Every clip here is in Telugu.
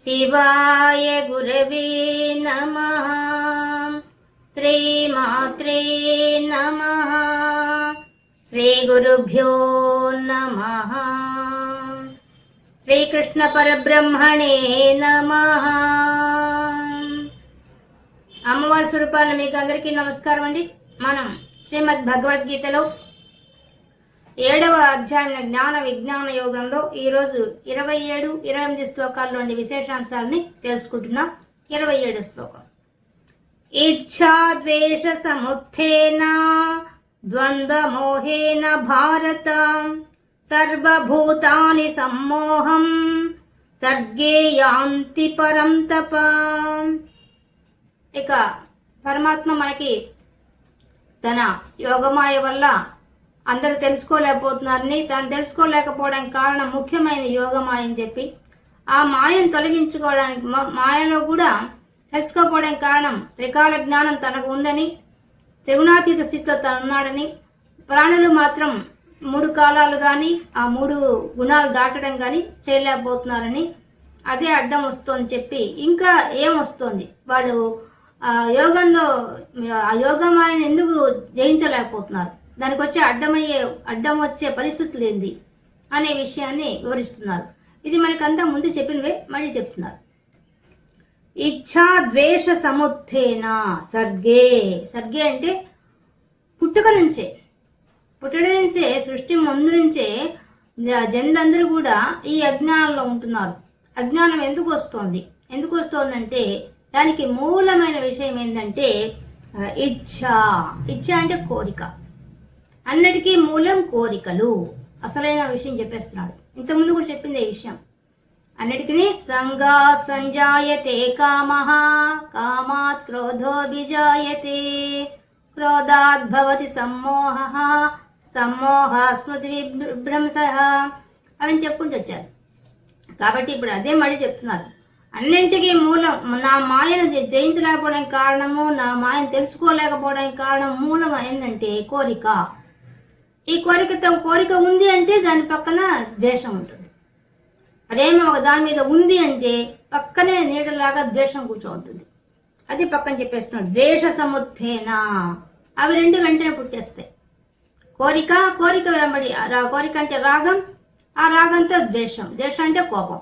శివాయ గురవే నమ శ్రీమాత్రే నమ శ్రీ గురుభ్యో నమ శ్రీకృష్ణ పరబ్రహ్మణే నమ అమ్మవారి స్వరూపాలు మీకు అందరికీ నమస్కారం అండి. మనం శ్రీమద్ భగవద్గీతలో ఏడవ అధ్యాయంలో జ్ఞాన విజ్ఞాన యోగంలో ఈరోజు ఇరవై ఏడు ఇరవై ఎనిమిది శ్లోకాల్లోని విశేషాంశాలని తెలుసుకుంటున్నాం. ఇరవై ఏడు శ్లోకం. ఇచ్ఛా ద్వేష సముత్థేన ద్వంద్వ మోహేన భారత సర్వభూతాని సమ్మోహం సర్గే యాంతి పరం తప. ఇక పరమాత్మ మనకి తన యోగమాయ వల్ల అందరూ తెలుసుకోలేకపోతున్నారని తాను తెలుసుకోలేకపోవడానికి కారణం ముఖ్యమైన యోగమాయ అని చెప్పి ఆ మాయను తొలగించుకోవడానికి మా- మాయలో కూడా తెలుసుకోకపోవడానికి కారణం త్రికాల జ్ఞానం తనకు ఉందని త్రిగుణాతీత స్థితిలో తను ఉన్నాడని ప్రాణులు మాత్రం మూడు కాలాలు కానీ ఆ మూడు గుణాలు దాటడం కానీ చేయలేకపోతున్నారని అదే అడ్డం వస్తోంది చెప్పి ఇంకా ఏం వస్తోంది? వాడు ఆ యోగంలో ఆ యోగం ఆయన ఎందుకు జయించలేకపోతున్నారు? దానికి వచ్చే అడ్డమయ్యే అడ్డం వచ్చే పరిస్థితులు ఏంది అనే విషయాన్ని వివరిస్తున్నారు. ఇది మనకంతా ముందు చెప్పినవే మళ్ళీ చెప్తున్నారు. ఇచ్ఛా ద్వేష సముత్థేన సర్గే. సర్గే అంటే పుట్టుక నుంచే. పుట్టడ నుంచే సృష్టి ముందు నుంచే జనులందరూ కూడా ఈ అజ్ఞానంలో ఉంటున్నారు. అజ్ఞానం ఎందుకు వస్తోంది? ఎందుకు వస్తోందంటే దానికి మూలమైన విషయం ఏంటంటే ఆ, ఇచ్ఛ ఇచ్ఛ అంటే కోరిక. అన్నిటికీ మూలం కోరికలు. అసలైన విషయం చెప్పేస్తున్నాడు. ఇంతకుముందు కూడా చెప్పింది ఈ విషయం. అన్నిటికీ సంగా సంజాయతే కామ కామాత్ క్రోధోభిజాయతే. క్రోధాత్ భవతి సమ్మోహ సమ్మోహ స్మృతి విభ్రంశ అని చెప్పుకుంటూ వచ్చారు. కాబట్టి ఇప్పుడు అదే మళ్ళీ చెప్తున్నారు. అన్నింటికీ మూలం నా మాయను జయించలేకపోవడానికి కారణము నా మాయను తెలుసుకోలేకపోవడానికి కారణం మూలం ఏంటంటే కోరిక. ఈ కోరికతో కోరిక ఉంది అంటే దాని పక్కన ద్వేషం ఉంటుంది. ప్రేమ ఒక దాని మీద ఉంది అంటే పక్కనే నీడలాగా ద్వేషం కూర్చో ఉంటుంది అది పక్కన చెప్పేస్తున్నాడు ద్వేష సముత్థేన? అవి రెండు వెంటనే పుట్టేస్తాయి. కోరిక కోరిక వెంబడి ఆ రా- కోరిక అంటే రాగం ఆ రాగంతో ద్వేషం ద్వేషం అంటే కోపం.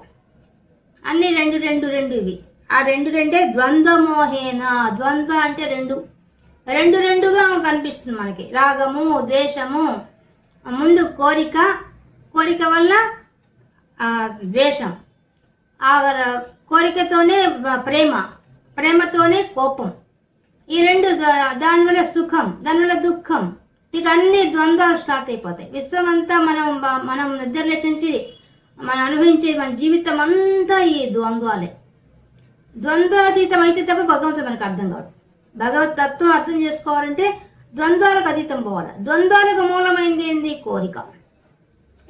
అన్ని రెండు రెండు రెండు ఇవి. ఆ రెండు రెండే ద్వంద్వమోహేన? ద్వంద్వ అంటే రెండు. రెండు రెండుగా కనిపిస్తుంది మనకి. రాగము ద్వేషము ముందు కోరిక కోరిక వల్ల ద్వేషం. ఆ కోరికతోనే ప్రేమ. ప్రేమతోనే కోపం. ఈ రెండు దానివల్ల సుఖం దానివల్ల దుఃఖం. ఇక అన్ని ద్వంద్వాలు స్టార్ట్ అయిపోతాయి. విశ్వం అంతా మనం మనం నిద్రలేచించి మనం అనుభవించే మన జీవితం అంతా ఈ ద్వంద్వాలే. ద్వంద్వాతీతం అయితే తప్ప భగవంతుడు మనకు అర్థం కాదు భగవత్ తత్వం అర్థం చేసుకోవాలంటే ద్వంద్వాలకు అతీతం పోవాలి? ద్వంద్వాలకు మూలమైంది ఏంది? కోరిక.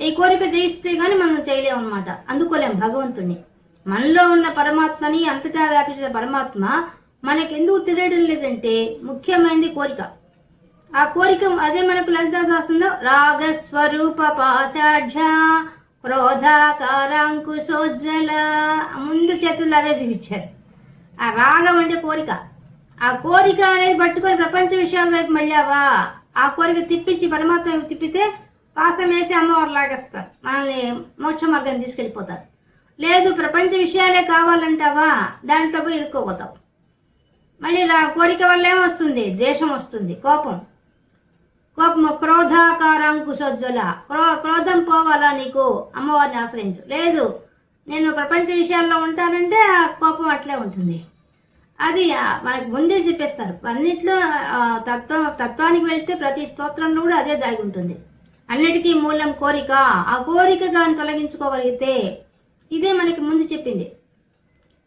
ఈ కోరిక జయిస్తే గాని మనం చేయలేం అనమాట అందుకోలేం భగవంతుణ్ణి. మనలో ఉన్న పరమాత్మని అంతటా వ్యాపించిన పరమాత్మ మనకెందుకు తెలియడం లేదంటే ముఖ్యమైనది కోరిక. ఆ కోరిక అదే మనకు లలితా శాస్త్రంలో రాగస్వరూప పాశాఢ్య క్రోధాకారాంకుశోజ్వల ముందు చేతులు అవే చూపించారు ఆ రాగం అంటే కోరిక. ఆ కోరిక అనేది పట్టుకొని ప్రపంచ విషయాల వైపు మళ్ళావా? ఆ కోరిక తిప్పించి పరమాత్మ తిప్పితే పాసం వేసి అమ్మవారు లాగేస్తారు. మనల్ని మోక్ష మార్గాన్ని తీసుకెళ్ళిపోతారు. లేదు ప్రపంచ విషయాలే కావాలంటావా? దాంట్లో పోయి ఇరుక్కోపోతావు. మళ్ళీ ఆ కోరిక వల్ల ఏమొస్తుంది? ద్వేషం వస్తుంది కోపం. కోపం క్రోధాకారాంకుశోజ్వల క్రో క్రోధం పోవాలా నీకు? అమ్మవారిని ఆశ్రయించు. లేదు నేను ప్రపంచ విషయాల్లో ఉంటానంటే ఆ కోపం అట్లే ఉంటుంది. అది మనకు ముందే చెప్పేస్తారు. అన్నిట్లో తత్వ తత్వం తత్వానికి వెళ్తే ప్రతి స్తోత్రంలో కూడా అదే దాగి ఉంటుంది. అన్నిటికీ మూలం కోరిక. ఆ కోరిక కానీ తొలగించుకోగలిగితే ఇదే మనకి ముందు చెప్పింది.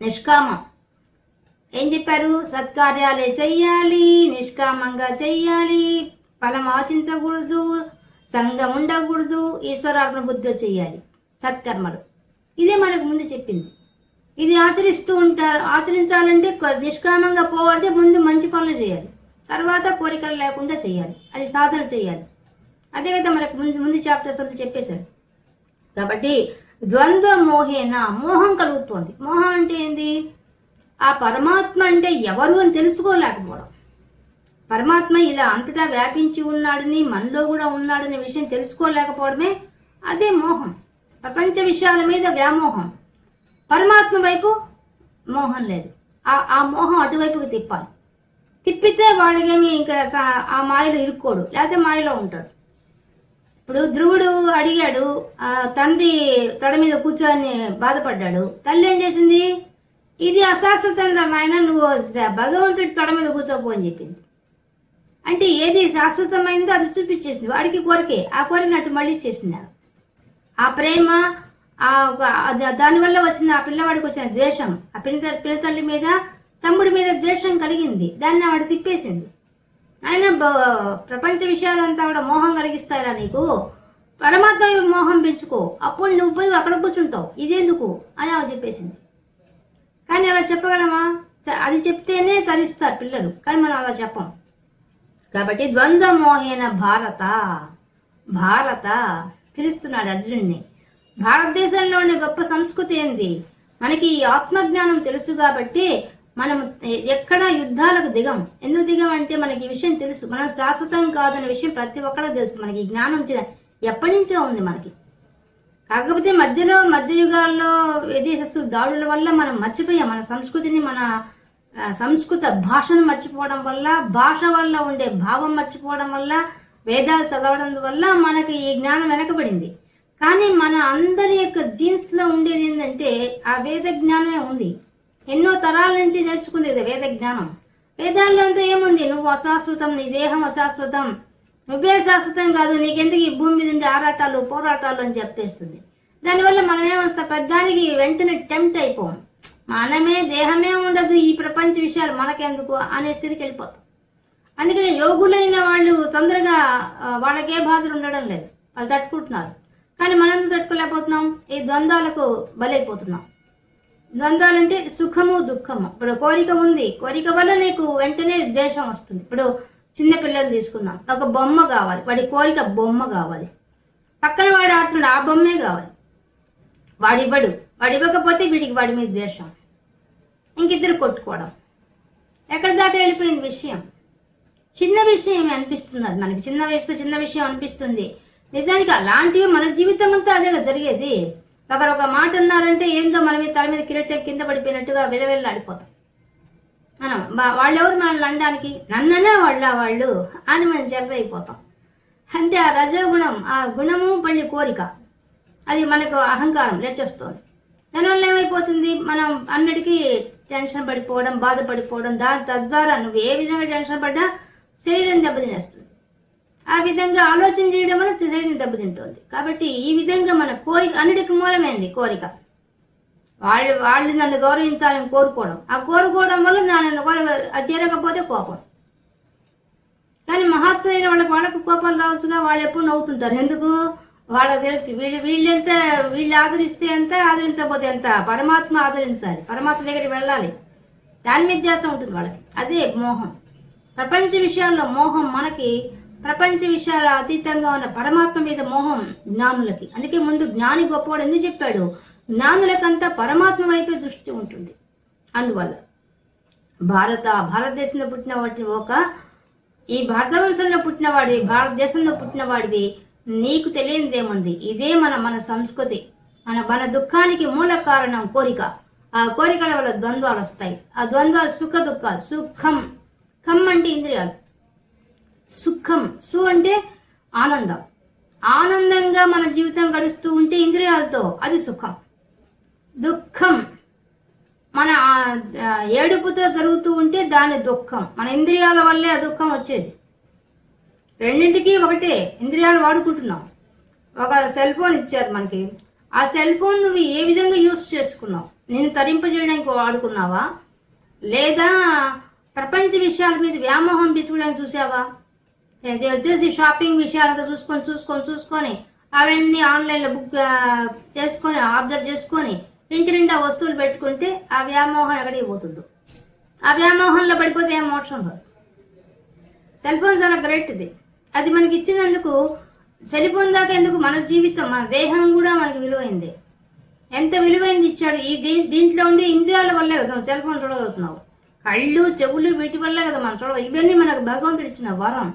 నిష్కామం. ఏం చెప్పారు? సత్కార్యాలే చెయ్యాలి నిష్కామంగా చెయ్యాలి. ఫలం ఆశించకూడదు సంఘం ఉండకూడదు ఈశ్వరార్పణ బుద్ధితో చెయ్యాలి సత్కర్మలు. ఇదే మనకు ముందు చెప్పింది. ఇది ఆచరిస్తూ ఉంటారు. ఆచరించాలంటే నిష్కామంగా పోవాలంటే ముందు మంచి పనులు చేయాలి. తర్వాత కోరికలు లేకుండా చేయాలి. అది సాధన చేయాలి. అదే కదా మనకు ముందు ముందు చాప్టర్స్ అంతా చెప్పేశారు. కాబట్టి ద్వంద్వ మోహేన మోహం కలుగుతోంది. మోహం అంటే ఏంది? ఆ పరమాత్మ అంటే ఎవరు అని తెలుసుకోలేకపోవడం. పరమాత్మ ఇలా అంతటా వ్యాపించి ఉన్నాడని మనలో కూడా ఉన్నాడనే విషయం తెలుసుకోలేకపోవడమే అదే మోహం. ప్రపంచ విషయాల మీద వ్యామోహం. పరమాత్మ వైపు మోహం లేదు. ఆ ఆ మోహం అటువైపుకి తిప్పాలి. తిప్పితే వాడికేమి ఇంకా ఆ మాయలో ఇరుక్కోడు. లేకపోతే మాయలో ఉంటాడు. ఇప్పుడు ధ్రువుడు అడిగాడు తండ్రి తొడ మీద కూర్చొని బాధపడ్డాడు. తల్లి ఏం చేసింది? ఇది అశాశ్వతం నాయన నువ్వు భగవంతుడి తొడ మీద కూర్చోపో అని చెప్పింది. అంటే ఏది శాశ్వతమైందో అది చూపించేసింది. వాడికి కోరికే. ఆ కోరిక అటు మళ్ళీ ఇచ్చేసింది ఆ ప్రేమ ఆ ఒక- అది- దానివల్ల వచ్చిన ఆ పిల్లవాడికి వచ్చిన ద్వేషం. ఆ పిల్ల పిల్లతల్లి మీద తమ్ముడి మీద ద్వేషం కలిగింది. దాన్ని ఆవిడ తిప్పేసింది. ఆయన ప్రపంచ విషయాలంతా కూడా మోహం కలిగిస్తారా నీకు. పరమాత్మ మోహం పెంచుకో. అప్పుడు నువ్వు పోయి అక్కడ కూర్చుంటావు. ఇదెందుకు? అని ఆమె చెప్పేసింది. కానీ అలా చెప్పగలమా? చ- అది చెప్తేనే తరిస్తారు పిల్లలు. కానీ మనం అలా చెప్పం. కాబట్టి ద్వంద్వ మోహేన భారత. భారత పిలుస్తున్నాడు అర్జున్ని భారతదేశంలోని గొప్ప సంస్కృతి ఏంది? మనకి ఈ ఆత్మజ్ఞానం తెలుసు కాబట్టి మనం ఎక్కడ యుద్ధాలకు దిగం. ఎందుకు దిగం అంటే మనకి ఈ విషయం తెలుసు. మనం శాశ్వతం కాదనే విషయం ప్రతి ఒక్కరికి తెలుసు. మనకి జ్ఞానం ఎప్పటి నుంచో ఉంది మనకి. కాకపోతే మధ్యలో మధ్య యుగాల్లో విదేశస్తు దాడుల వల్ల మనం మర్చిపోయాం. మన సంస్కృతిని మన సంస్కృత భాషను మర్చిపోవడం వల్ల భాష వల్ల ఉండే భావం మర్చిపోవడం వల్ల వేదాలు చదవడం వల్ల మనకి ఈ జ్ఞానం వెనకబడింది. కానీ మన అందరి యొక్క జీన్స్లో ఉండేది ఏంటంటే ఆ వేద జ్ఞానమే ఉంది. ఎన్నో తరాల నుంచి నేర్చుకునేది వేద జ్ఞానం. వేదాల్లో అంతా ఏముంది? నువ్వు అశాశ్వతం నీ దేహం అశాశ్వతం. నువ్వే శాశ్వతం కాదు నీకెందుకు ఈ భూమి మీద ఉండే ఆరాటాలు పోరాటాలు అని చెప్పేస్తుంది. దానివల్ల మనం ఏమొస్తాం పెద్దానికి వెంటనే టెంప్ట్ అయిపోం. మనమే దేహమే ఉండదు ఈ ప్రపంచ విషయాలు మనకెందుకు అనే స్థితికి వెళ్ళిపోతాం. అందుకని యోగులైన వాళ్ళు తొందరగా వాళ్ళకే బాధలు ఉండడం లేదు. వాళ్ళు తట్టుకుంటున్నారు. కానీ మనం ఎందుకు తట్టుకోలేకపోతున్నాం? ఈ ద్వంద్వాలకు బలైపోతున్నాం. ద్వంద్వాలంటే సుఖము దుఃఖము. ఇప్పుడు కోరిక ఉంది. కోరిక వల్ల నీకు వెంటనే ద్వేషం వస్తుంది. ఇప్పుడు చిన్న పిల్లలు తీసుకున్నాం ఒక బొమ్మ కావాలి. వాడి కోరిక బొమ్మ కావాలి. పక్కన వాడు ఆడుతున్నాడు. ఆ బొమ్మే కావాలి. వాడివ్వడు వాడు ఇవ్వకపోతే వీడికి వాడి మీద ద్వేషం. ఇంకిద్దరు కొట్టుకోవడం. ఎక్కడి దాకా వెళ్ళిపోయిన విషయం? చిన్న విషయం అనిపిస్తుంది అది మనకి. చిన్న వయసులో చిన్న విషయం అనిపిస్తుంది. నిజానికి అలాంటివి మన జీవితం అంతా అదే జరిగేది. ఒకరు ఒక మాట అన్నారంటే ఏందో మన మీద తల మీద కిరట కింద పడిపోయినట్టుగా విలవెల్లాడిపోతాం. మనం వాళ్ళు వాళ్ళెవరు మనల్ని అనడానికి? నన్ననే వాళ్ళ వాళ్ళు. అని మనం జర్రైపోతాం అంటే ఆ రజోగుణం ఆ గుణము మళ్ళీ కోరిక. అది మనకు అహంకారం రెచ్చొస్తుంది. దానివల్ల ఏమైపోతుంది? మనం అన్నిటికీ టెన్షన్ పడిపోవడం బాధపడిపోవడం దాని తద్వారా నువ్వు ఏ విధంగా టెన్షన్ పడ్డా శరీరం దెబ్బతినేస్తుంది. ఆ విధంగా ఆలోచన చేయడం వల్ల శరీరం దెబ్బతింటుంది. కాబట్టి ఈ విధంగా మన కోరిక అన్నిటికి మూలమైంది కోరిక. వాళ్ళు వాళ్ళు నన్ను గౌరవించాలని కోరుకోవడం. ఆ కోరుకోవడం వల్ల నన్ను అది చేరకపోతే కోపం. కానీ మహాత్ములైన వాళ్ళకి వాళ్ళకు కోపాలు రావచ్చుగా వాళ్ళు ఎప్పుడు నవ్వుతుంటారు. ఎందుకు? వాళ్ళకి తెలుసు. వీళ్ళు వీళ్ళెంత వీళ్ళు ఆదరిస్తే ఎంత ఆదరించకపోతే ఎంత? పరమాత్మ ఆదరించాలి. పరమాత్మ దగ్గరికి వెళ్ళాలి. దాని మీద ఉంటుంది వాళ్ళకి. అదే మోహం. ప్రపంచ విషయాల్లో మోహం మనకి ప్రపంచ విషయాల అతీతంగా ఉన్న పరమాత్మ మీద మోహం జ్ఞానులకి. అందుకే ముందు జ్ఞాని గొప్పవాడు ఎందుకు చెప్పాడు? జ్ఞానులకంతా పరమాత్మ వైపే దృష్టి ఉంటుంది. అందువల్ల భారత భారతదేశంలో పుట్టిన వాటి ఒక ఈ భారత వంశంలో పుట్టినవాడివి భారతదేశంలో పుట్టినవాడివి నీకు తెలియనిదేముంది? ఇదే మన మన సంస్కృతి. మన మన దుఃఖానికి మూల కారణం కోరిక. ఆ కోరికల వల్ల ద్వంద్వాలు వస్తాయి. ఆ ద్వంద్వాలు సుఖ దుఃఖాలు. సుఖం. ఖం అంటే ఇంద్రియాలు. సుఖం. సు అంటే ఆనందం. ఆనందంగా మన జీవితం గడుస్తూ ఉంటే ఇంద్రియాలతో అది సుఖం. దుఃఖం. మన ఏడుపుతో జరుగుతూ ఉంటే దాని దుఃఖం. మన ఇంద్రియాల వల్లే ఆ దుఃఖం వచ్చేది. రెండింటికి ఒకటే. ఇంద్రియాలు వాడుకుంటున్నాం. ఒక సెల్ ఫోన్ ఇచ్చారు మనకి. ఆ సెల్ ఫోన్ నువ్వు ఏ విధంగా యూస్ చేసుకున్నావు? నేను తరింపజేయడానికి వాడుకున్నావా? లేదా ప్రపంచ విషయాల మీద వ్యామోహం పెట్టుకోవడానికి చూసావా వచ్చేసి షాపింగ్ విషయాలంతా చూసుకొని చూసుకొని చూసుకొని అవన్నీ ఆన్లైన్లో బుక్ చేసుకొని ఆర్డర్ చేసుకొని ఇంటి నిండా వస్తువులు పెట్టుకుంటే ఆ వ్యామోహం ఎక్కడికి పోతుందో. ఆ వ్యామోహంలో పడిపోతే ఏం మోక్షం కాదు. సెల్ ఫోన్ చాలా గ్రేట్ ఇది. అది మనకి ఇచ్చినందుకు సెల్ ఫోన్ దాకా ఎందుకు మన జీవితం మన దేహం కూడా మనకి విలువైంది. ఎంత విలువైంది ఇచ్చాడు ఈ దీ- దీంట్లో ఉండే ఇంద్రియాల వల్లే కదా సెల్ ఫోన్ చూడగలుగుతున్నావు కళ్ళు చెవులు వీటి వల్లే కదా మనం చూడగలం ఇవన్నీ మనకు భగవంతుడు ఇచ్చిన వరం.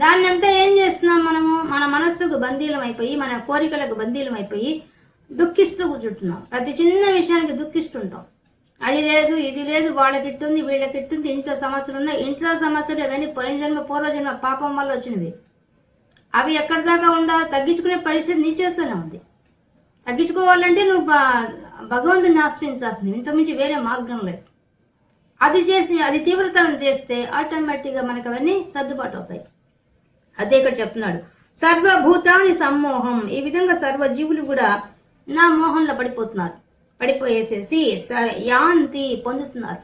దాన్ని అంతా ఏం చేస్తున్నాం మనము? మన మనస్సుకు బందీలం అయిపోయి మన కోరికలకు బందీలం అయిపోయి దుఃఖిస్తూ కూర్చుంటున్నాం. ప్రతి చిన్న విషయానికి దుఃఖిస్తుంటాం. అది లేదు ఇది లేదు వాళ్ళకి వీళ్ళకిట్టుంది వీళ్ళకి ఇంట్లో సమస్యలు ఉన్నాయి ఇంట్లో సమస్యలు అవన్నీ పోయిన జన్మ పూర్వజన్మ పాపం వల్ల వచ్చినవి. అవి ఎక్కడి దాకా ఉండా తగ్గించుకునే పరిస్థితి నీ చేతిలోనే ఉంది. తగ్గించుకోవాలంటే నువ్వు భగవంతుని ఆశ్రయించాల్సింది. ఇంతకుమించి వేరే మార్గం లేదు. అది చేసి అది తీవ్రతరం చేస్తే ఆటోమేటిక్గా మనకు అవన్నీ సర్దుబాటు అవుతాయి. అదే ఇక్కడ చెప్తున్నాడు. సర్వభూతాని సమ్మోహం. ఈ విధంగా సర్వజీవులు కూడా నా మోహంలో పడిపోతున్నారు. పడిపోయేసేసి స- యాంతి పొందుతున్నారు.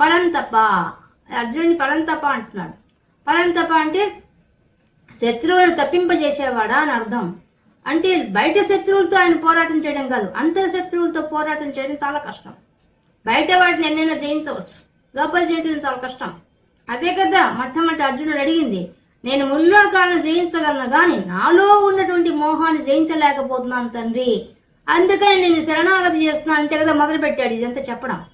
పరంతప. అర్జునుని పరంతప అంటున్నాడు. పరంతప అంటే శత్రువులను తప్పింపజేసేవాడా అని అర్థం. అంటే బయట శత్రువులతో ఆయన పోరాటం చేయడం కాదు. అంతర్ శత్రువులతో పోరాటం చేయడం చాలా కష్టం. బయట వాటిని ఎన్నైనా జయించవచ్చు. లోపల జయించడం చాలా కష్టం. అదే కదా మొట్టమొదటి అర్జునుడు అడిగింది. నేను ముల్లోకాలను జయించగలను గాని నాలో ఉన్నటువంటి మోహాన్ని జయించలేకపోతున్నాను తండ్రి. అందుకని నేను శరణాగతి చేస్తున్నాను. అంతే కదా మొదలు పెట్టాడు ఇదంతా చెప్పడం.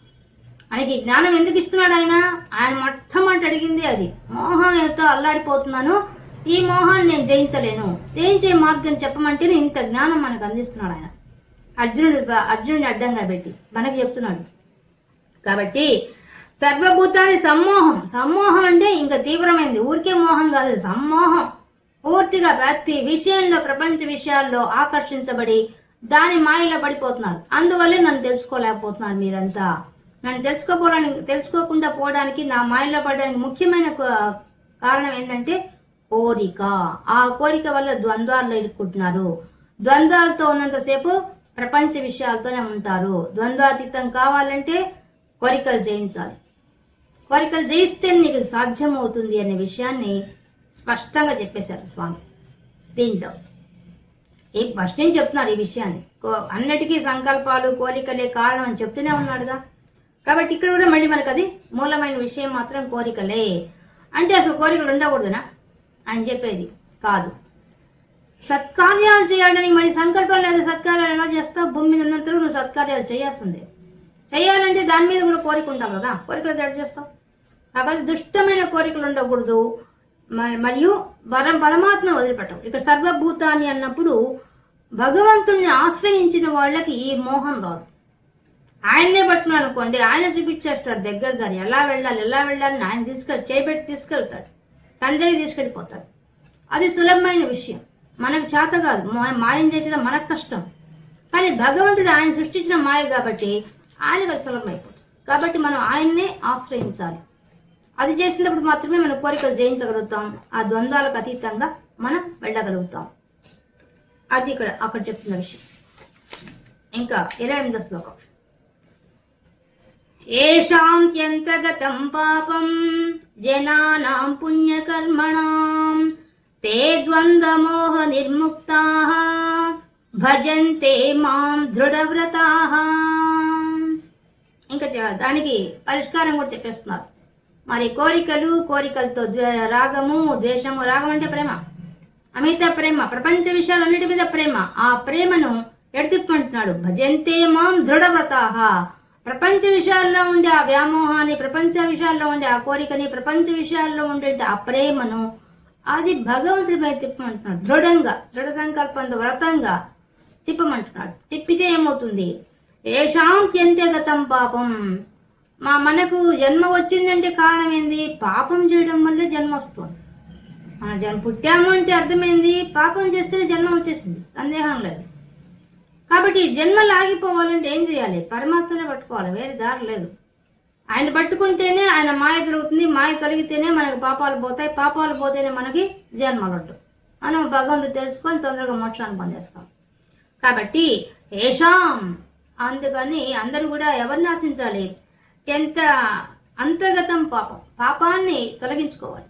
ఆయనకి జ్ఞానం ఎందుకు ఇస్తున్నాడు ఆయన? ఆయన మొట్టమొదటి అడిగింది అది. మోహం ఎంతో అల్లాడిపోతున్నాను. ఈ మోహాన్ని నేను జయించలేను. జయించే మార్గం చెప్పమంటే ఇంత జ్ఞానం మనకు అందిస్తున్నాడు ఆయన. అర్జునుడు అర్జునుడిని అడ్డంగా పెట్టి మనకి చెప్తున్నాడు. కాబట్టి సర్వభూతాన్ని సమ్మోహం. సమ్మోహం అంటే ఇంకా తీవ్రమైంది. ఊరికే మోహం కాదు సమ్మోహం. పూర్తిగా ప్రతి విషయంలో ప్రపంచ విషయాల్లో ఆకర్షించబడి దాని మాయలో పడిపోతున్నారు. అందువల్లే నన్ను తెలుసుకోలేకపోతున్నారు మీరంతా. నన్ను తెలుసుకోపోవడానికి తెలుసుకోకుండా పోవడానికి నా మాయలో పడడానికి ముఖ్యమైన కారణం ఏంటంటే కోరిక. ఆ కోరిక వల్ల ద్వంద్వాల్లో ఇరుక్కుంటున్నారు ద్వంద్వాలతో ఉన్నంతసేపు ప్రపంచ విషయాలతోనే ఉంటారు. ద్వంద్వాతీతం కావాలంటే కోరికలు జయించాలి. కోరికలు జయిస్తే నీకు సాధ్యమవుతుంది అనే విషయాన్ని స్పష్టంగా చెప్పేశారు స్వామి. దీంట్లో ఈ ఫస్ట్ నేను చెప్తున్నారు ఈ విషయాన్ని? కో- అన్నిటికీ సంకల్పాలు కోరికలే కారణం అని చెప్తూనే ఉన్నాడుగా. కాబట్టి ఇక్కడ కూడా మళ్ళీ మనకు అది మూలమైన విషయం మాత్రం కోరికలే. అంటే అసలు కోరికలు ఉండకూడదునా? అని చెప్పేది కాదు. సత్కార్యాలు చేయడానికి మరి సంకల్పం లేదా సత్కార్యాలు ఎలా చేస్తావు? భూమి మీద ఉన్నంతలో నువ్వు సత్కార్యాలు చేయాల్సిందే. చేయాలంటే దాని మీద కూడా కోరిక ఉంటాం కదా. కోరికలు ఎట్లా చేస్తావు? పగలు దుష్టమైన కోరికలు ఉండకూడదు. మ- మరియు వరం పరమాత్మ వదిలిపెట్టం. ఇక్కడ సర్వభూతాన్ని అన్నప్పుడు భగవంతుణ్ణి ఆశ్రయించిన వాళ్ళకి ఈ మోహం రాదు. ఆయన్నే పట్టుకున్నాడు అనుకోండి ఆయన చూపించేస్తాడు దగ్గర దాన్ని. ఎలా వెళ్ళాలి ఎలా వెళ్ళాలి అని ఆయన తీసుకెళ్ళి చేపెట్టి తీసుకెళ్తాడు. తండ్రికి తీసుకెళ్ళిపోతాడు. అది సులభమైన విషయం. మనకు చేత కాదు. మాయం చేసడం మనకు కష్టం. కానీ భగవంతుడు ఆయన సృష్టించిన మాయ కాబట్టి ఆయనకు అది సులభమైపోతుంది. కాబట్టి మనం ఆయన్నే ఆశ్రయించాలి. అది చేసినప్పుడు మాత్రమే మన కోరికలు జయించగలుగుతాం. ఆ ద్వంద్వాలకు అతీతంగా మనం వెళ్ళగలుగుతాం. అది ఇక్కడ అక్కడ చెప్తున్న విషయం. ఇంకా ఇరవై ఎనిమిదో శ్లోకం ఏషాంత్యంతగతం పాపం జనానాం పుణ్యకర్మణాం తే ద్వంద్వమోహ నిర్ముక్తా భజంతే మాం దృఢవ్రతాః. ఇంకా దానికి పరిష్కారం కూడా చెప్పేస్తున్నారు. మరి కోరికలు కోరికలతో రాగము ద్వేషము రాగం అంటే ప్రేమ. అమిత ప్రేమ ప్రపంచ విషయాలన్నిటి మీద ప్రేమ. ఆ ప్రేమను ఎడతిప్పుకుంటున్నాడు భజంతే మాం దృఢవ్రతాహ ప్రపంచ విషయాల్లో ఉండే ఆ వ్యామోహాన్ని ప్రపంచ విషయాల్లో ఉండే ఆ కోరికని ప్రపంచ విషయాల్లో ఉండే ఆ ప్రేమను అది భగవంతుడి మీద తిప్పమంటున్నాడు. దృఢంగా దృఢ సంకల్పంతో వ్రతంగా తిప్పమంటున్నాడు. తిప్పితే ఏమవుతుంది? ఏషాంత్యంత్యగతం పాపం. మా మనకు జన్మ వచ్చిందంటే కారణం ఏంది పాపం చేయడం వల్లే జన్మ వస్తుంది. మన జన్మ పుట్టాము అంటే అర్థమైంది? పాపం చేస్తేనే జన్మ వచ్చేసింది. సందేహం లేదు. కాబట్టి ఈ జన్మ లాగిపోవాలంటే ఏం చేయాలి? పరమాత్మనే పట్టుకోవాలి. వేరే దారి లేదు. ఆయన పట్టుకుంటేనే ఆయన మాయ దొరుకుతుంది మాయ తొలగితేనే మనకి పాపాలు పోతాయి. పాపాలు పోతేనే మనకి జన్మలు మనం భగవంతుడు తెలుసుకొని తొందరగా మోక్షాన్ని పొందేస్తాం. కాబట్టి ఏషాం. అందుకని అందరూ కూడా ఎవరిని ఆశించాలి? ఎంత అంతర్గతం పాపం? పాపాన్ని తొలగించుకోవాలి.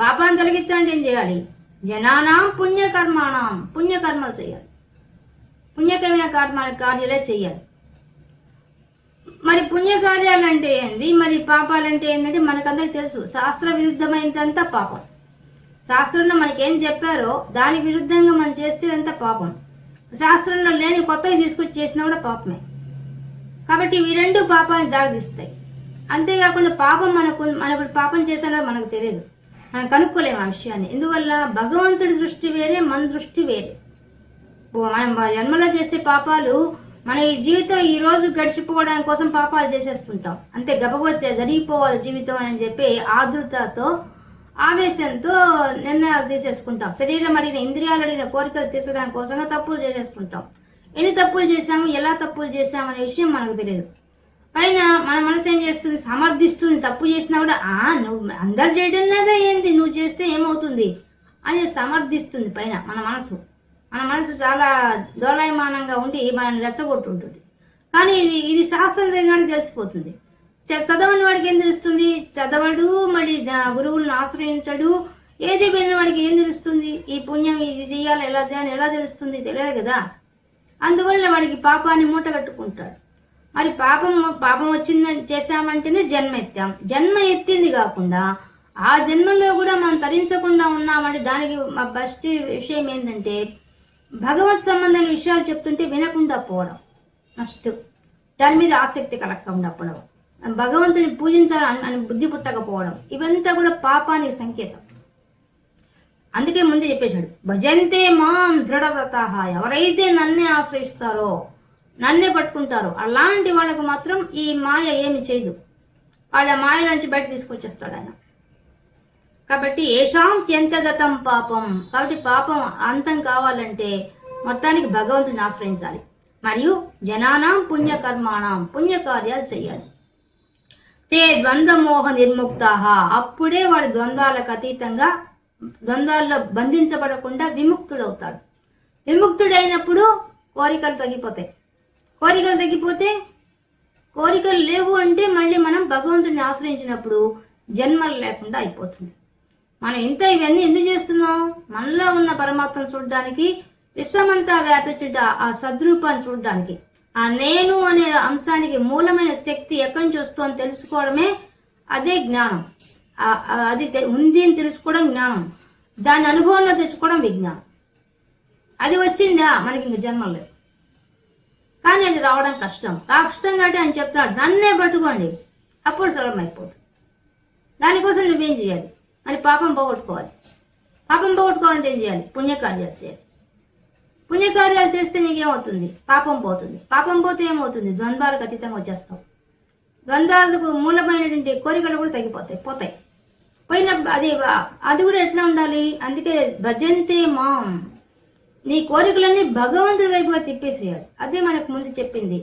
పాపాన్ని తొలగించాలంటే ఏం చేయాలి? జనానాం పుణ్యకర్మాణం పుణ్యకర్మలు చేయాలి. పుణ్యకరమైన కర్మ కార్యాలే చేయాలి. మరి పుణ్యకార్యాలు అంటే ఏంది? మరి పాపాలంటే ఏంటంటే మనకందరికి తెలుసు. శాస్త్ర విరుద్ధమైనదంతా పాపం. శాస్త్రంలో మనకేం చెప్పారో దానికి విరుద్ధంగా మనం చేస్తే అంతా పాపం. శాస్త్రంలో లేని కొత్తవి తీసుకొచ్చి చేసినా కూడా పాపమే. కాబట్టి ఇవి రెండు పాపానికి దారితీస్తాయి. అంతేకాకుండా పాపం మనకు మనకు పాపం చేశానో మనకు తెలియదు. మనం కనుక్కోలేము ఆ విషయాన్ని. ఎందువల్ల? భగవంతుడి దృష్టి వేరే మన దృష్టి వేరే. మనం జన్మలో చేసే పాపాలు మన ఈ జీవితం ఈ రోజు గడిచిపోవడానికి కోసం పాపాలు చేసేస్తుంటాం. అంతే గబగొచ్చే జరిగిపోవాలి జీవితం అని చెప్పి ఆదృతతో ఆవేశంతో నిర్ణయాలు తీసేసుకుంటాం. శరీరం అడిగిన ఇంద్రియాలు అడిగిన కోరికలు తీసుకోవడానికి కోసంగా తప్పులు చేసేస్తుంటాం. ఎన్ని తప్పులు చేశాము ఎలా తప్పులు చేశాము అనే విషయం మనకు తెలియదు. పైన మన మనసు ఏం చేస్తుంది? సమర్థిస్తుంది. తప్పు చేసినా కూడా ఆ నువ్వు అందరు చేయడం లేదా ఏంది? నువ్వు చేస్తే ఏమవుతుంది? అని సమర్థిస్తుంది పైన మన మనసు. మన మనసు చాలా డోలాయమానంగా ఉండి మనల్ని రెచ్చగొట్టుంటుంది. కానీ ఇది ఇది శాస్త్రం చదివినాడికి తెలిసిపోతుంది. చ- చదవని వాడికి ఏం తెలుస్తుంది? చదవడు మరి దా- గురువులను ఆశ్రయించడు. ఏది పోయిన వాడికి ఏం తెలుస్తుంది? ఈ పుణ్యం ఇది చేయాలి ఎలా చేయాలి ఎలా తెలుస్తుంది? తెలియదు కదా. అందువల్ల వాడికి పాపాన్ని మూట కట్టుకుంటాడు మరి పాపం పాపం వచ్చిందని చేశామంటేనే జన్మ ఎత్తాం. జన్మ ఎత్తింది కాకుండా ఆ జన్మలో కూడా మనం తరించకుండా ఉన్నామంటే దానికి మా ఫస్ట్ విషయం ఏంటంటే భగవత్ సంబంధమైన విషయాలు చెప్తుంటే వినకుండా పోవడం. ఫస్ట్ దాని మీద ఆసక్తి కలగకుండా పోవడం. భగవంతుని పూజించాలని అని బుద్ధి పుట్టకపోవడం. ఇవంతా కూడా పాపానికి సంకేతం. అందుకే ముందే చెప్పేశాడు భజంతే మాం దృఢవ్రత ఎవరైతే నన్నే ఆశ్రయిస్తారో నన్నే పట్టుకుంటారో అలాంటి వాళ్ళకు మాత్రం ఈ మాయ ఏమి చేయదు. వాళ్ళ మాయ నుంచి బయట తీసుకొచ్చేస్తాడు ఆయన. కాబట్టి ఏషాం త్యంతగతం పాపం. కాబట్టి పాపం అంతం కావాలంటే మొత్తానికి భగవంతుని ఆశ్రయించాలి. మరియు జనానాం పుణ్యకర్మాణం పుణ్యకార్యాలు చేయాలి. తే ద్వంద్వమోహ నిర్ముక్త అప్పుడే వాడి ద్వంద్వాలకు అతీతంగా ద్వంద్వాల్లో బంధించబడకుండా విముక్తుడవుతాడు. విముక్తుడైనప్పుడు కోరికలు తగ్గిపోతాయి. కోరికలు తగ్గిపోతే కోరికలు లేవు అంటే మళ్ళీ మనం భగవంతుడిని ఆశ్రయించినప్పుడు జన్మలు లేకుండా అయిపోతుంది. మనం ఇంత ఇవన్నీ ఎందుకు చేస్తున్నాం? మనలో ఉన్న పరమాత్మను చూడడానికి విశ్వమంతా వ్యాపించుట ఆ సద్రూపాన్ని చూడడానికి. ఆ నేను అనే అంశానికి మూలమైన శక్తి ఎక్కడి నుంచి వస్తుందని తెలుసుకోవడమే అదే జ్ఞానం. అది తె- ఉంది అని తెలుసుకోవడం జ్ఞానం. దాని అనుభవంలో తెచ్చుకోవడం విజ్ఞానం. అది వచ్చిందా? మనకి ఇంక జన్మలు లేదు కానీ అది రావడం కష్టం. కష్టం కాబట్టి ఆయన చెప్తాడు నన్నే పట్టుకోండి. అప్పుడు సులభం అయిపోతుంది దానికోసం నువ్వేం చేయాలి? మరి పాపం పోగొట్టుకోవాలి. పాపం పోగొట్టుకోవాలంటే ఏం చేయాలి? పుణ్యకార్యాలు చేయాలి. పుణ్యకార్యాలు చేస్తే నీకేమవుతుంది? పాపం పోతుంది. పాపం పోతే ఏమవుతుంది? ద్వంద్వాలకు అతీతంగా వచ్చేస్తావు. ద్వంద్వాలకు మూలమైనటువంటి కోరికలు కూడా తగ్గిపోతాయి పోతాయి. పోయిన అది అది కూడా ఎట్లా ఉండాలి? అందుకే భజంతే మాం. నీ కోరికలన్నీ భగవంతుడి వైపుగా తిప్పేసేయాలి. అదే మనకు ముందు చెప్పింది.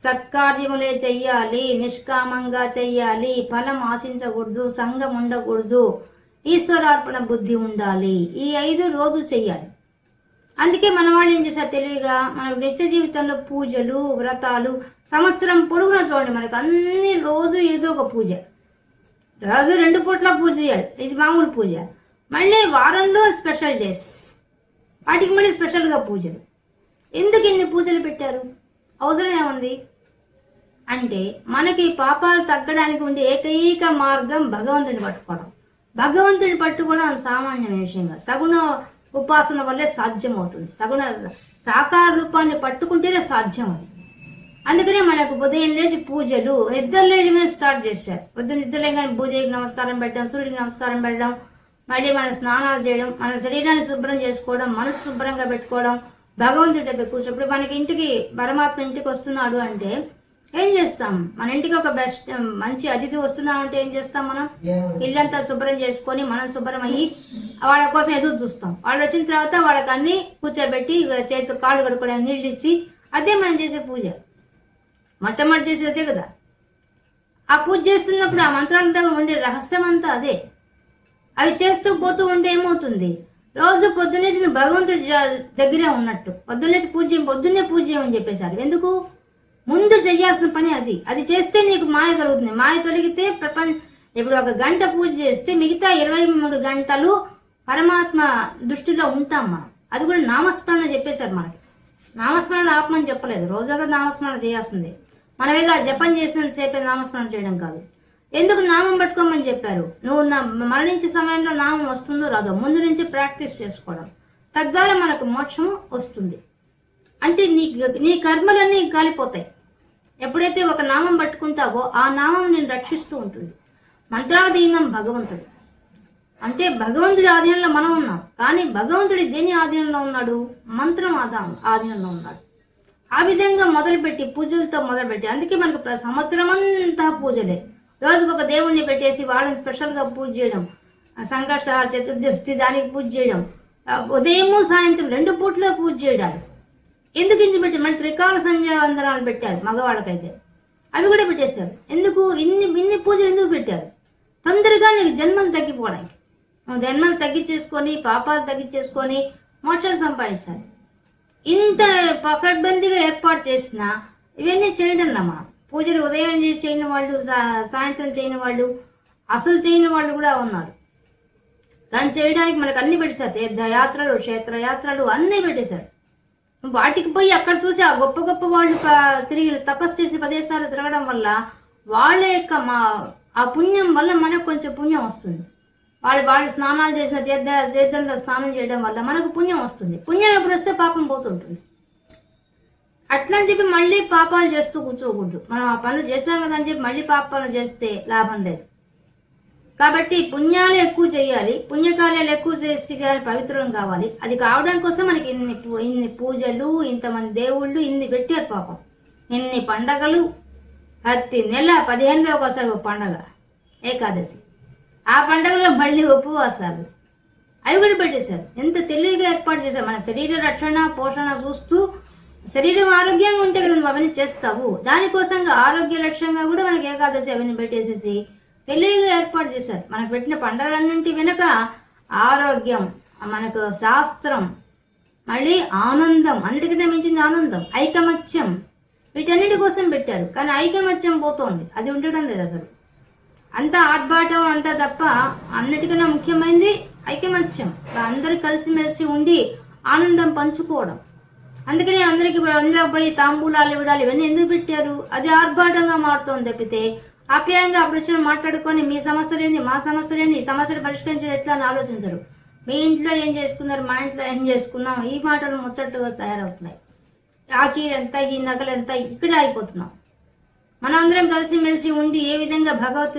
సత్కార్యములే చెయ్యాలి నిష్కామంగా చెయ్యాలి ఫలం ఆశించకూడదు సంఘం ఉండకూడదు ఈశ్వరార్పణ బుద్ధి ఉండాలి. ఈ ఐదు రోజులు చెయ్యాలి. అందుకే మన వాళ్ళు ఏం చేశారు తెలివిగా? మన నిత్య జీవితంలో పూజలు వ్రతాలు సంవత్సరం పొడుగున చూడండి మనకు అన్ని రోజు ఏదో ఒక పూజ. రోజు రెండు పూట్ల పూజ చేయాలి. ఇది మామూలు పూజ. మళ్ళీ వారంలో స్పెషల్ డేస్ వాటికి మళ్ళీ స్పెషల్గా పూజలు. ఎందుకు ఇన్ని పూజలు పెట్టారు? అవసరం ఏముంది? అంటే మనకి పాపాలు తగ్గడానికి ఉండే ఏకైక మార్గం భగవంతుని పట్టుకోవడం. భగవంతుని పట్టుకోవడం సామాన్యమైన విషయంగా సగుణ ఉపాసన వల్లే సాధ్యమవుతుంది. సగుణ సాకార రూపాన్ని పట్టుకుంటేనే సాధ్యం అందుకనే మనకు ఉదయం లేచి పూజలు. నిద్ర లేచిగానే స్టార్ట్ చేశారు పొద్దున్న నిద్ర లేగానే పూజకి నమస్కారం పెట్టడం సూర్యుడికి నమస్కారం పెట్టడం మళ్ళీ మన స్నానాలు చేయడం మన శరీరాన్ని శుభ్రం చేసుకోవడం మనసు శుభ్రంగా పెట్టుకోవడం భగవంతుడి దగ్గర కూర్చోప్పుడు మనకి ఇంటికి పరమాత్మ ఇంటికి వస్తున్నాడు అంటే ఏం చేస్తాం? మన ఇంటికి ఒక బెస్ట్ మంచి అతిథి వస్తున్నాం అంటే ఏం చేస్తాం మనం? ఇల్లంతా శుభ్రం చేసుకొని మనం శుభ్రం అయ్యి వాళ్ళ కోసం ఎదురు చూస్తాం. వాళ్ళు వచ్చిన తర్వాత వాళ్ళకి అన్ని కూర్చోబెట్టి చేతితో కాళ్ళు కడుక్కోవడానికి నీళ్ళు ఇచ్చి అదే మనం చేసే పూజ. మొట్టమొదటి చేసేది అదే కదా. ఆ పూజ చేస్తున్నప్పుడు ఆ మంత్రాల దగ్గర ఉండే రహస్యం అంతా అదే. అవి చేస్తూ పోతూ ఉంటే ఏమవుతుంది? రోజు పొద్దున్నేసిన భగవంతుడి దగ్గరే ఉన్నట్టు. పొద్దున్నేసి పూజ చేయం- పొద్దున్నే పూజ చేయమని చెప్పేశారు. ఎందుకు? ముందు చేయాల్సిన పని అది. అది చేస్తే నీకు మాయ తొలుగుతుంది మాయ తొలగితే ప్రపంచ ఇప్పుడు ఒక గంట పూజ చేస్తే మిగతా ఇరవై మూడు గంటలు పరమాత్మ దృష్టిలో ఉంటాం మనం. అది కూడా నామస్మరణ చెప్పేశారు మనకి. నామస్మరణ ఆపమని చెప్పలేదు. రోజంతా నామస్మరణ చేయాల్సిందే. మనం ఇలా జపం చేసినంత సేపే నామస్మరణ చేయడం కాదు. ఎందుకు నామం పట్టుకోమని చెప్పారు? నువ్వు నా మరణించే సమయంలో నామం వస్తుందో రాదో ముందు నుంచి ప్రాక్టీస్ చేసుకోవడం. తద్వారా మనకు మోక్షము వస్తుంది. అంటే నీ నీ కర్మలన్నీ కాలిపోతాయి. ఎప్పుడైతే ఒక నామం పట్టుకుంటావో ఆ నామం నేను రక్షిస్తూ ఉంటుంది. మంత్రాధీనం భగవంతుడు. అంటే భగవంతుడి ఆధీనంలో మనం ఉన్నాం. కానీ భగవంతుడి దేని ఆధీనంలో ఉన్నాడు? మంత్రం ఆధా ఆధీనంలో ఉన్నాడు. ఆ విధంగా మొదలుపెట్టి పూజలతో మొదలుపెట్టి. అందుకే మనకు ప్ర- సంవత్సరం అంతా పూజలే. రోజుకు ఒక దేవుణ్ణి పెట్టేసి వాళ్ళని స్పెషల్గా పూజ చేయడం ఆ సంకష్టహార చతుర్దశి దానికి పూజ చేయడం ఉదయము సాయంత్రం రెండు పూట్ల పూజ చేయడాలు. ఎందుకు ఇంటి పెట్టి మన త్రికాల సంధ్యావందనాలు పెట్టారు మగవాళ్ళకైతే. అవి కూడా పెట్టేశారు. ఎందుకు? ఇన్ని ఇన్ని పూజలు ఎందుకు పెట్టారు? తొందరగా నీకు జన్మలు తగ్గిపోవడానికి. జన్మలు తగ్గించేసుకొని పాపాలు తగ్గించేసుకొని మోక్షాలు సంపాదించాలి. ఇంత పకడ్బందీగా ఏర్పాటు చేసిన ఇవన్నీ చేయడం లమ్మా పూజలు ఉదయం చేసి చేయని వాళ్ళు సా- సాయంత్రం చేయని వాళ్ళు అసలు చేయని వాళ్ళు కూడా ఉన్నారు. దాన్ని చేయడానికి మనకు అన్ని పెట్టేశారు. తీర్థయాత్రలు క్షేత్రయాత్రలు అన్నీ పెట్టేశారు. వాటికి పోయి అక్కడ చూసి ఆ గొప్ప గొప్ప వాళ్ళు తిరిగి తపస్సు చేసి ప్రదేశాలు తిరగడం వల్ల వాళ్ళ యొక్క మా ఆ పుణ్యం వల్ల మనకు కొంచెం పుణ్యం వస్తుంది. వాళ్ళు వాళ్ళు స్నానాలు చేసిన తీర్థ తీర్థంలో స్నానం చేయడం వల్ల మనకు పుణ్యం వస్తుంది. పుణ్యం ఎప్పుడు వస్తే పాపం పోతుంటుంది. అట్లా అని చెప్పి మళ్ళీ పాపాలు చేస్తూ కూర్చోకూడదు. మనం ఆ పనులు చేశాం కదా అని చెప్పి మళ్ళీ పాపాలు చేస్తే లాభం లేదు. కాబట్టి పుణ్యాలు ఎక్కువ చేయాలి. పుణ్యకార్యాలు ఎక్కువ చేసి కానీ పవిత్రం కావాలి. అది కావడం కోసం మనకి ఇన్ని పూ- ఇన్ని పూజలు ఇంతమంది దేవుళ్ళు ఇన్ని పెట్టారు పాపం. ఇన్ని పండగలు. ప్రతి నెల పదిహేనులో ఒకసారి ఒక పండగ. ఏకాదశి. ఆ పండగలో మళ్ళీ ఉపవాసాలు. అవి కూడా పెట్టేశారు. ఎంత తెలివిగా ఏర్పాటు చేశారు. మన శరీర రక్షణ పోషణ చూస్తూ శరీరం ఆరోగ్యంగా ఉంటే కదా నువ్వు అవన్నీ చేస్తావు. దానికోసంగా ఆరోగ్య లక్ష్యంగా కూడా మనకి ఏకాదశి అవన్నీ పెట్టేసేసి తెలివిగా ఏర్పాటు చేశారు. మనకు పెట్టిన పండగలన్నింటి వెనుక ఆరోగ్యం మనకు శాస్త్రం మళ్ళీ ఆనందం అన్నిటికంటే మించింది ఆనందం ఐకమత్యం వీటన్నిటి కోసం పెట్టారు. కానీ ఐకమత్యం పోతోంది. అది ఉండడం లేదు అసలు. అంత ఆర్భాటం అంతా తప్ప అన్నిటికన్నా ముఖ్యమైనది ఐకమత్యం. అందరు కలిసిమెలిసి ఉండి ఆనందం పంచుకోవడం. అందుకని అందరికి అందులో పోయి తాంబూలాలు ఇవ్వడాలు ఇవన్నీ ఎందుకు పెట్టారు? అది ఆర్భాటంగా మారుతోంది తప్పితే ఆప్యాయంగా అప్పుడు మాట్లాడుకొని మీ సమస్యలు ఏంది మా సమస్యలు ఏంది ఈ సమస్యలు పరిష్కరించేది ఎట్లా అని ఆలోచించరు. మీ ఇంట్లో ఏం చేసుకున్నారు మా ఇంట్లో ఏం చేసుకున్నాం ఈ మాటలు ముచ్చట్టుగా తయారవుతున్నాయి. ఆ చీర ఎంత ఈ నగలు ఎంత ఇక్కడే అయిపోతున్నాం మనందరం కలిసి మెలిసి ఉండి ఏ విధంగా భగవత్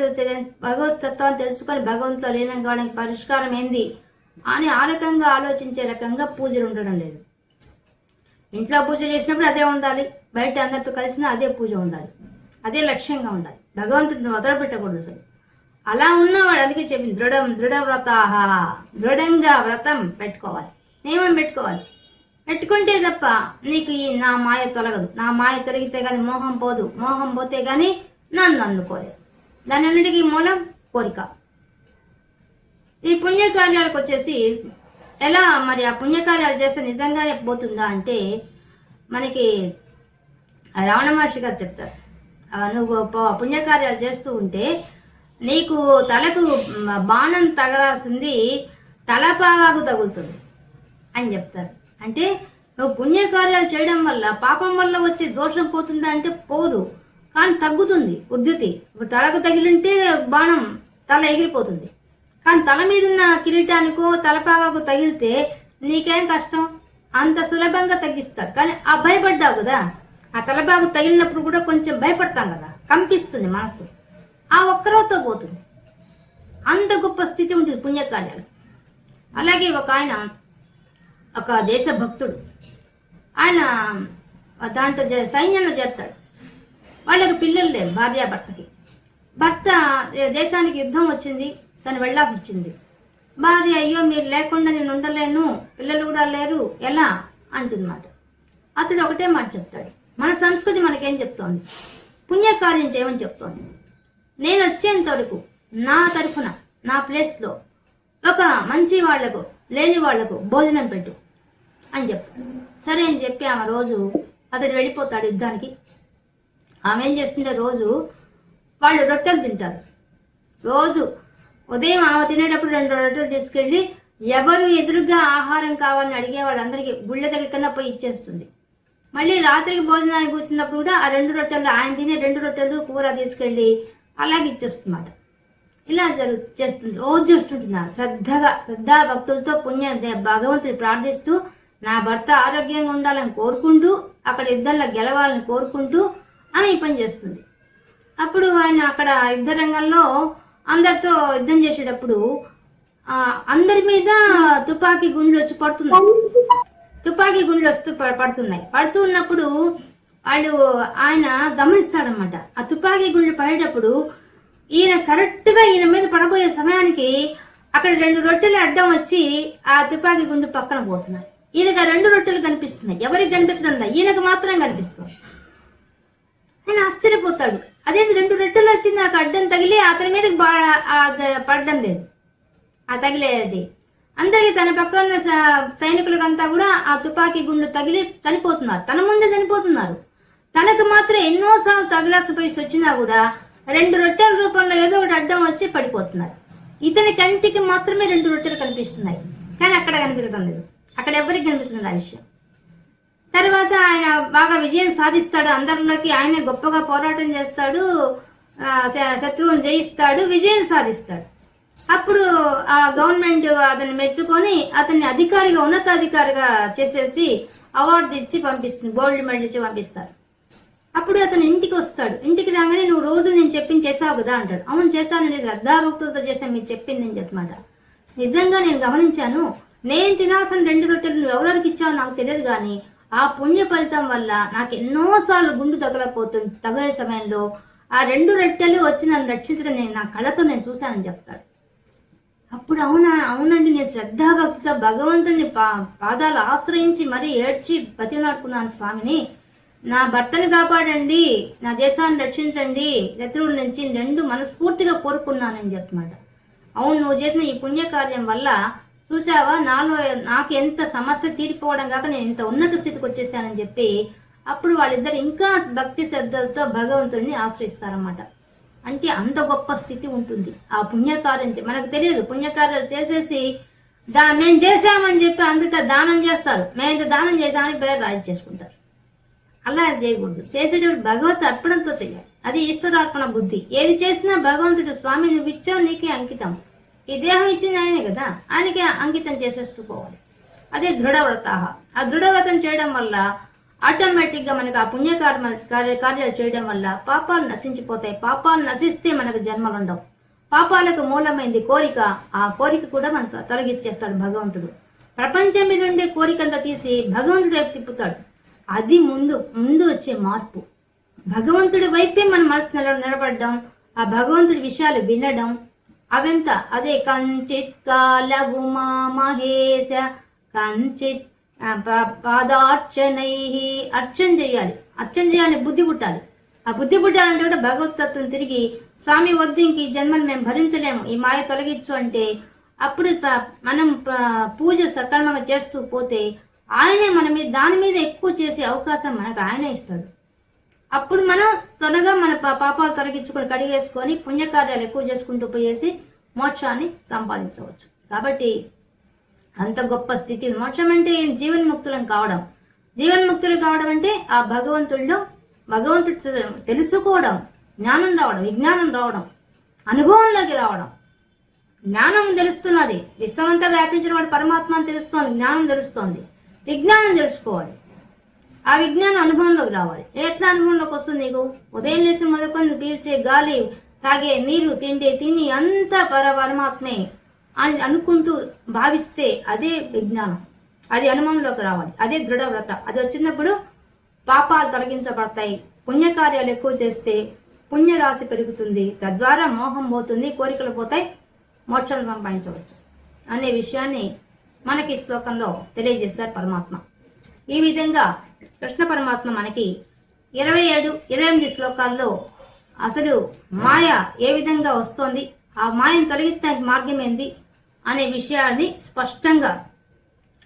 భగవత్ తత్వాన్ని తెలుసుకొని భగవంతులో లీనం కావడానికి పరిష్కారం ఏంది? అని ఆ రకంగా ఆలోచించే రకంగా పూజలు ఉండడం లేదు. ఇంట్లో పూజ చేసినప్పుడు అదే ఉండాలి. బయట అందరితో కలిసిన అదే పూజ ఉండాలి. అదే లక్ష్యంగా ఉండాలి. భగవంతుడిని వదలపెట్టకూడదు అసలు. అలా ఉన్నవాడు అందుకే చెప్పింది దృఢం దృఢ వ్రతాహ దృఢంగా వ్రతం పెట్టుకోవాలి. నియమం పెట్టుకోవాలి. పెట్టుకుంటే తప్ప నీకు ఈ నా మాయ తొలగదు. నా మాయ తొలగితే గాని మోహం పోదు. మోహం పోతే గాని నన్ను అందుకోలేదు. దాని అన్నిటికీ మూలం కోరిక. ఈ పుణ్యకార్యాలకు వచ్చేసి ఎలా మరి ఆ పుణ్యకార్యాలు చేస్తే నిజంగానే పోతుందా అంటే మనకి రావణ మహర్షి గారు చెప్తారు. నువ్వు పుణ్యకార్యాలు చేస్తూ ఉంటే నీకు తలకు బాణం తగలాల్సింది తలపాగాకు తగులుతుంది అని చెప్తారు. అంటే పుణ్యకార్యాలు చేయడం వల్ల పాపం వల్ల వచ్చే దోషం పోతుందా అంటే పోదు. కానీ తగ్గుతుంది ఉద్ధృతి. ఇప్పుడు తలకు తగిలింటే బాణం తల ఎగిరిపోతుంది. కానీ తల మీద ఉన్న కిరీటానికో తలపాగాకు తగిలితే నీకేం కష్టం? అంత సులభంగా తగ్గిస్తాడు కానీ ఆ భయపడ్డావు కదా. ఆ తలపాగు తగిలినప్పుడు కూడా కొంచెం భయపడతాం కదా. కంపిస్తుంది మనసు. ఆ ఒక్కరోతో పోతుంది. అంత గొప్ప స్థితి ఉంటుంది పుణ్యకార్యాలు. అలాగే ఒక ఆయన ఒక దేశభక్తుడు. ఆయన దాంట్లో సైన్యంలో చేస్తాడు. వాళ్ళకి పిల్లలు లేరు భార్యాభర్తకి భర్త దేశానికి యుద్ధం వచ్చింది తను వెళ్ళాల్సి భార్య అయ్యో మీరు లేకుండా నేను ఉండలేను పిల్లలు కూడా లేరు ఎలా? అంటుందన్నమాట. అతడు ఒకటే మాట చెప్తాడు. మన సంస్కృతి మనకేం చెప్తోంది? పుణ్యకార్యం చేయమని చెప్తోంది. నేను వచ్చేంత వరకు నా తరఫున నా ప్లేస్లో ఒక మంచి వాళ్ళకు లేని వాళ్ళకు భోజనం పెట్టు. అని చెప్తాడు సరే అని చెప్పి ఆమె రోజు అతడు వెళ్ళిపోతాడు యుద్ధానికి. ఆమె ఏం చేస్తుంటే రోజు వాళ్ళు రొట్టెలు తింటారు. రోజు ఉదయం ఆమె తినేటప్పుడు రెండు రొట్టెలు తీసుకెళ్ళి ఎవరు ఎదురుగా ఆహారం కావాలని అడిగే వాళ్ళందరికీ గుళ్ళ దగ్గర కన్నా పోయి ఇచ్చేస్తుంది. మళ్ళీ రాత్రికి భోజనానికి కూర్చున్నప్పుడు కూడా ఆ రెండు రొట్టెలు ఆయన తినే రెండు రొట్టెలు కూర తీసుకెళ్ళి అలాగే ఇచ్చేస్తుందన్నమాట. ఇలా జరుగు చేస్తుంది. రోజు చేస్తుంటున్నారు. శ్రద్ధగా శ్రద్ధా భక్తులతో పుణ్య దే- భగవంతుని ప్రార్థిస్తూ నా భర్త ఆరోగ్యంగా ఉండాలని కోరుకుంటూ అక్కడ యుద్ధంలో గెలవాలని కోరుకుంటూ ఆమె ఈ పని చేస్తుంది. అప్పుడు ఆయన అక్కడ యుద్ధ రంగంలో అందరితో యుద్ధం చేసేటప్పుడు ఆ, అందరి మీద తుపాకీ గుండ్లు వచ్చి పడుతున్నాయి. తుపాకీ గుండ్లు వస్తూ పడుతున్నాయి. పడుతూ ఉన్నప్పుడు వాళ్ళు ఆయన గమనిస్తాడనమాట ఆ తుపాకీ గుండ్లు పడేటప్పుడు ఈయన కరెక్ట్గా ఈయన మీద పడబోయే సమయానికి అక్కడ రెండు రొట్టెలు అడ్డం వచ్చి ఆ తుపాకీ గుండు పక్కన పోతున్నాయి. ఈయనకు రెండు రొట్టెలు కనిపిస్తున్నాయి. ఎవరికి కనిపిస్తుందా ఈయనకు మాత్రం కనిపిస్తుంది. ఆయన ఆశ్చర్యపోతాడు. అదే రెండు రొట్టెలు వచ్చింది నాకు అడ్డం తగిలి అతని మీద పడడం లేదు. ఆ తగిలేది అందరికి తన పక్కన ఉన్న సైనికులకంతా కూడా ఆ తుపాకీ గుండు తగిలి చనిపోతున్నారు. తన ముందే చనిపోతున్నారు. తనకు మాత్రం ఎన్నోసార్లు తగిలాల్సి పోయి వచ్చినా కూడా రెండు రొట్టెల రూపంలో ఏదో ఒకటి అడ్డం వచ్చి పడిపోతున్నారు. ఇతని కంటికి మాత్రమే రెండు రొట్టెలు కనిపిస్తున్నాయి. కానీ అక్కడ కనిపించడం లేదు. అక్కడ ఎవరికి కనిపిస్తుంది ఆ విషయం. తర్వాత ఆయన బాగా విజయం సాధిస్తాడు. అందరిలోకి ఆయన గొప్పగా పోరాటం చేస్తాడు. శత్రువును శ- జయిస్తాడు. విజయం సాధిస్తాడు. అప్పుడు ఆ గవర్నమెంట్ అతన్ని మెచ్చుకొని అతన్ని అధికారిగా ఉన్నతాధికారిగా చేసేసి అవార్డు ఇచ్చి పంపిస్తుంది. గోల్డ్ మెడల్ ఇచ్చి పంపిస్తారు. అప్పుడు అతను ఇంటికి వస్తాడు. ఇంటికి రాగానే నువ్వు రోజు నేను చెప్పింది చేసావు కదా అంటాడు. అవును చేశాను. నేను శ్రద్ధాభక్తులతో చేశాను. మీరు చెప్పింది అని చెప్పమాట నిజంగా నేను గమనించాను. నేను తినాల్సిన రెండు రొట్టెలు నువ్వు ఎవరెవరికి ఇచ్చావో నాకు తెలియదు కానీ ఆ పుణ్య ఫలితం వల్ల నాకు ఎన్నోసార్లు గుండు తగలపోతుంది తగలే సమయంలో ఆ రెండు రొట్టెలు వచ్చి నన్ను రక్షించడం నేను నా కళ్ళతో నేను చూశానని చెప్తాడు. అప్పుడు అవునా అవునండి నేను శ్రద్ధాభక్తితో భగవంతుని పా పాదాలు ఆశ్రయించి మరీ ఏడ్చి బతినాడుకున్నాను స్వామిని. నా భర్తను కాపాడండి నా దేశాన్ని రక్షించండి శత్రువుల నుంచి రెండు మనస్ఫూర్తిగా కోరుకున్నానని చెప్పమాట. అవును నువ్వు చేసిన ఈ పుణ్యకార్యం వల్ల చూసావా? నాలో నాకు ఎంత సమస్య తీరిపోవడం కాక నేను ఇంత ఉన్నత స్థితికి వచ్చేసానని చెప్పి అప్పుడు వాళ్ళిద్దరు ఇంకా భక్తి శ్రద్ధలతో భగవంతుడిని ఆశ్రయిస్తారన్నమాట. అంటే అంత గొప్ప స్థితి ఉంటుంది. ఆ పుణ్యకార్యం మనకు తెలియదు. పుణ్యకార్యాలు చేసేసి దా మేము చేశామని చెప్పి అందుకే దానం చేస్తారు. మేము ఇంత దానం చేశామని పేరు రాజు చేసుకుంటారు. అలా చేయకూడదు. చేసేటప్పుడు భగవత్ అర్పణతో చేయాలి. అది ఈశ్వరార్పణ బుద్ధి. ఏది చేసినా భగవంతుడు స్వామి నువ్వు ఇచ్చావు నీకే అంకితం. ఈ దేహం ఇచ్చింది ఆయనే కదా ఆయనకే అంకితం చేసేస్తూ పోవాలి. అదే దృఢవ్రత ఆ దృఢవ్రతం చేయడం వల్ల ఆటోమేటిక్గా మనకు ఆ పుణ్యకర్మ కార్య- కార్యాలు చేయడం వల్ల పాపాలు నశించిపోతాయి. పాపాలు నశిస్తే మనకు జన్మలు ఉండవు పాపాలకు మూలమైంది కోరిక. ఆ కోరిక కూడా మన తొలగిచ్చేస్తాడు భగవంతుడు. ప్రపంచం మీద ఉండే కోరికంతా తీసి భగవంతుడి వైపు తిప్పుతాడు. అది ముందు ముందు వచ్చే మార్పు. భగవంతుడి వైపే మన మనసు నిలబడడం ఆ భగవంతుడి విషయాలు వినడం అవెంత. అదే కంచిత్ కాలవు ఉమా మహేశ. కంచిత్ ప- పాదార్చనై అర్చన చేయాలి. అర్చన చేయాలి బుద్ధి పుట్టాలి. ఆ బుద్ధి పుట్టాలంటే కూడా భగవతత్వం తిరిగి స్వామి వద్దు ఇంక ఈ జన్మను మేము భరించలేము ఈ మాయ తొలగించు అంటే అప్పుడు ప- మనం పూజ సక్రమంగా చేస్తూ పోతే ఆయనే మన మీద దాని మీద ఎక్కువ చేసే అవకాశం మనకు ఆయనే ఇస్తాడు. అప్పుడు మనం త్వరగా మన పా- పాపాలు తొలగించుకొని కడిగేసుకొని పుణ్యకార్యాలు ఎక్కువ చేసుకుంటూ పోయేసి మోక్షాన్ని సంపాదించవచ్చు. కాబట్టి అంత గొప్ప స్థితి. మోక్షం అంటే జీవన్ముక్తులం కావడం. జీవన్ముక్తులు కావడం అంటే ఆ భగవంతుడిలో భగవంతుడు తెలుసుకోవడం జ్ఞానం రావడం విజ్ఞానం రావడం అనుభవంలోకి రావడం. జ్ఞానం తెలుస్తున్నది. విశ్వమంతా వ్యాపించిన వాడు పరమాత్మ అని తెలుస్తోంది. జ్ఞానం తెలుస్తోంది. విజ్ఞానం తెలుసుకోవాలి. ఆ విజ్ఞానం అనుభవంలోకి రావాలి. ఎట్లా అనుభవంలోకి వస్తుంది నీకు? ఉదయం లేసి మొదలుకొని పీల్చే గాలి తాగే నీరు తిండి తిని అంతా పర పరమాత్మే అని అనుకుంటూ భావిస్తే అదే విజ్ఞానం. అది అనుభవంలోకి రావాలి. అదే దృఢవ్రత అది వచ్చినప్పుడు పాపాలు తొలగించబడతాయి. పుణ్యకార్యాలు ఎక్కువ చేస్తే పుణ్యరాశి పెరుగుతుంది. తద్వారా మోహం పోతుంది కోరికలు పోతాయి మోక్షం సంపాదించవచ్చు అనే విషయాన్ని మనకి శ్లోకంలో తెలియజేశారు పరమాత్మ. ఈ విధంగా కృష్ణ పరమాత్మ మనకి ఇరవై ఏడు ఇరవై ఎనిమిది శ్లోకాల్లో అసలు మాయ ఏ విధంగా వస్తోంది? ఆ మాయను తొలగించడానికి మార్గం ఏంది? అనే విషయాన్ని స్పష్టంగా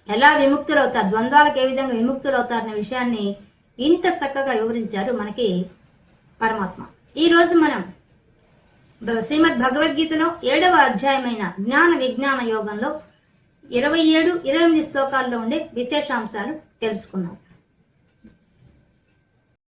ఎలా విముక్తులవుతారు? ద్వంద్వాలకు ఏ విధంగా విముక్తులవుతారనే విషయాన్ని ఇంత చక్కగా వివరించారు మనకి పరమాత్మ. ఈ రోజు మనం శ్రీమద్ భగవద్గీతలో ఏడవ అధ్యాయమైన జ్ఞాన విజ్ఞాన యోగంలో ఇరవై ఏడు ఇరవై ఎనిమిది శ్లోకాల్లో ఉండే విశేషాంశాలు తెలుసుకున్నాం.